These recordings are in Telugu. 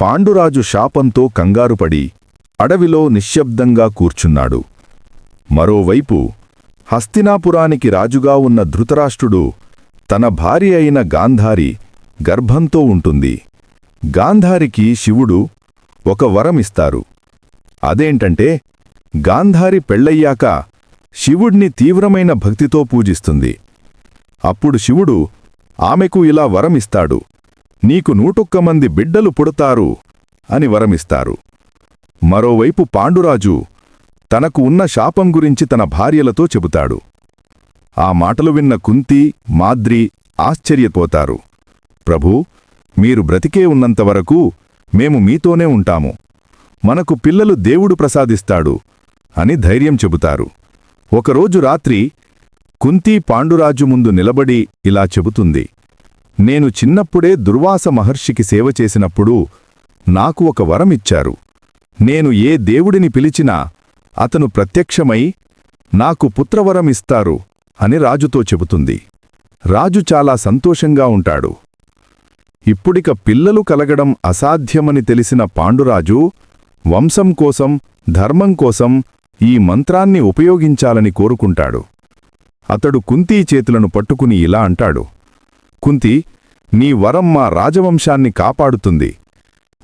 పాండురాజు శాపంతో కంగారుపడి అడవిలో నిశ్శబ్దంగా కూర్చున్నాడు. మరోవైపు హస్తినాపురానికి రాజుగా ఉన్న ధృతరాష్ట్రుడు తన భార్య అయిన గాంధారి గర్భంతో ఉంటుంది. గాంధారికి శివుడు ఒక వరమిస్తారు. అదేంటంటే గాంధారి పెళ్ళయ్యాక శివుణ్ణి తీవ్రమైన భక్తితో పూజిస్తుంది. అప్పుడు శివుడు ఆమెకు ఇలా వరమిస్తాడు. నీకు నూటొక్క మంది బిడ్డలు పుడతారు అని వరమిస్తారు. మరోవైపు పాండురాజు తనకు ఉన్న శాపం గురించి తన భార్యలతో చెబుతాడు. ఆ మాటలు విన్న కుంతి మాద్రి ఆశ్చర్యపోతారు. ప్రభూ మీరు బ్రతికే ఉన్నంతవరకు మేము మీతోనే ఉంటాము. మనకు పిల్లలు దేవుడు ప్రసాదిస్తాడు అని ధైర్యం చెబుతారు. ఒకరోజు రాత్రి కుంతి పాండురాజు ముందు నిలబడి ఇలా చెబుతుంది. నేను చిన్నప్పుడే దుర్వాస మహర్షికి సేవ చేసినప్పుడు నాకు ఒక వరమిచ్చారు నేను ఏ దేవుడిని పిలిచినా అతను ప్రత్యక్షమై నాకు పుత్రవరమిస్తారు అని రాజుతో చెబుతుంది. రాజు చాలా సంతోషంగా ఉంటాడు. ఇప్పుడిక పిల్లలు కలగడం అసాధ్యమని తెలిసిన పాండురాజు వంశం కోసం ధర్మం కోసం ఈ మంత్రాన్ని ఉపయోగించాలని కోరుకుంటాడు. అతడు కుంతీ చేతులను పట్టుకుని ఇలా అంటాడు. కుంతి నీ వరం మా రాజవంశాన్ని కాపాడుతుంది.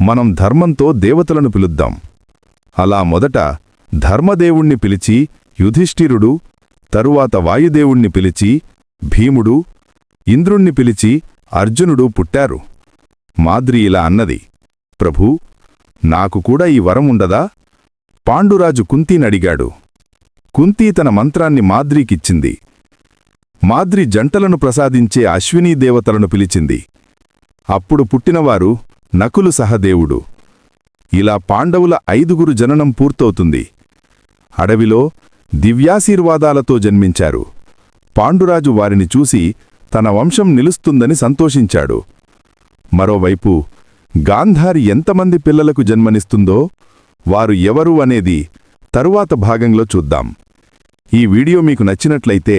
మనం ధర్మంతో దేవతలను పిలుద్దాం. అలా మొదట ధర్మదేవుణ్ణి పిలిచి యుధిష్ఠిరుడు తరువాత వాయుదేవుణ్ణి పిలిచి భీముడు ఇంద్రుణ్ణి పిలిచి అర్జునుడు పుట్టారు. మాద్రి ఇలా అన్నది ప్రభూ నాకు కూడా ఈ వరం ఉండదా? పాండురాజు కుంతీనడిగాడు కుంతీ తన మంత్రాన్ని మాద్రీకిచ్చింది మాద్రి జంటలను ప్రసాదించే అశ్వినీ దేవతలను పిలిచింది. అప్పుడు పుట్టినవారు నకులు సహదేవుడు ఇలా పాండవుల ఐదుగురు జననం పూర్తవుతుంది. అడవిలో దివ్యాశీర్వాదాలతో జన్మించారు. పాండురాజు వారిని చూసి తన వంశం నిలుస్తుందని సంతోషించాడు. మరోవైపు గాంధారి ఎంతమంది పిల్లలకు జన్మనిస్తుందో వారు ఎవరు అనేది తరువాత భాగంలో చూద్దాం. ఈ వీడియో మీకు నచ్చినట్లయితే